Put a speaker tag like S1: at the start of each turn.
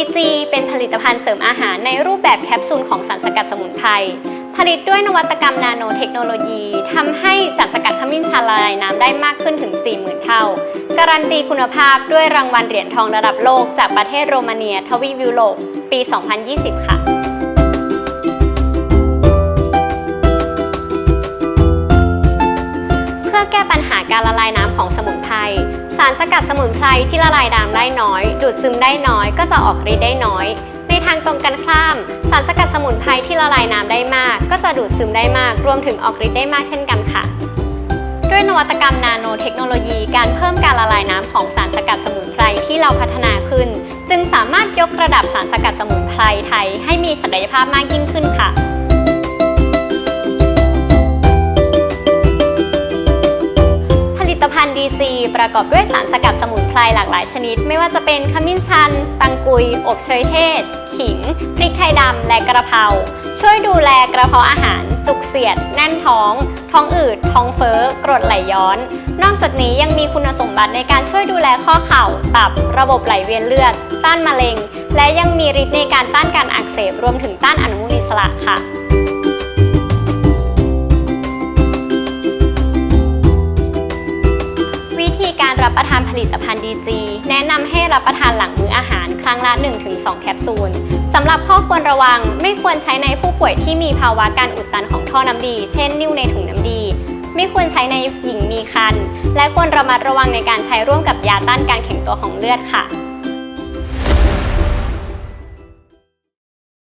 S1: DG เป็นผลิตภัณฑ์เสริมอาหารในรูปแบบแคปซูลของสารสกัดสมุนไพร ผลิตด้วยนวัตกรรมนาโนเทคโนโลยีทำให้สารสกัดขมิ้นชันละลายน้ำได้มากขึ้นถึง 40,000 เท่า การันตีคุณภาพด้วยรางวัลเหรียญทองระดับโลกจากประเทศโรมาเนีย ทวีปยุโรปปี 2020 ค่ะเพื่อแก้ปัญหาการละลายน้ำของสารสกัดสมุนไพรที่ละลายน้ำได้น้อย ดูดซึมได้น้อย ก็จะออกฤทธิ์ได้น้อย ในทางตรงกันข้าม สารสกัดสมุนไพรที่ละลายน้ำได้มาก ก็จะดูดซึมได้มาก รวมถึงออกฤทธิ์ได้มากเช่นกันค่ะ ด้วยนวัตกรรมนาโนเทคโนโลยีการเพิ่มการละลายน้ำของสารสกัดสมุนไพรที่เราพัฒนาขึ้น จึงสามารถยกระดับสารสกัดสมุนไพรไทย ให้มีศักยภาพมากยิ่งขึ้นค่ะ DG ประกอบด้วยสารสกัดสมุนไพรหลากหลายชนิด ไม่ว่าจะเป็นขมิ้นชัน ตังกุย อบเชยเทศ ขิง พริกไทยดำ และกระเพรา ช่วยดูแลกระเพาะอาหาร จุกเสียด แน่นท้อง ท้องอืด ท้องเฟ้อ กรดไหลย้อน นอกจากนี้ยังมีคุณสมบัติในการช่วยดูแลข้อเข่า ตับ ระบบไหลเวียนเลือด ต้านมะเร็ง และยังมีฤทธิ์ในการต้านการอักเสบ รวมถึงต้านอนุมูลอิสระค่ะ การรับประทานผลิตภัณฑ์ดีจีแนะนำให้รับประทานหลังมื้ออาหารครั้งละ 1-2 แคปซูลสำหรับข้อควรระวังไม่ควรใช้ในผู้ป่วยที่มีภาวะการอุดตันของท่อน้ำดี เช่น นิ่วในถุงน้ำดี ไม่ควรใช้ในหญิงมีครรภ์และควรระมัดระวังในการใช้ร่วมกับยาต้านการแข็งตัวของเลือดค่ะ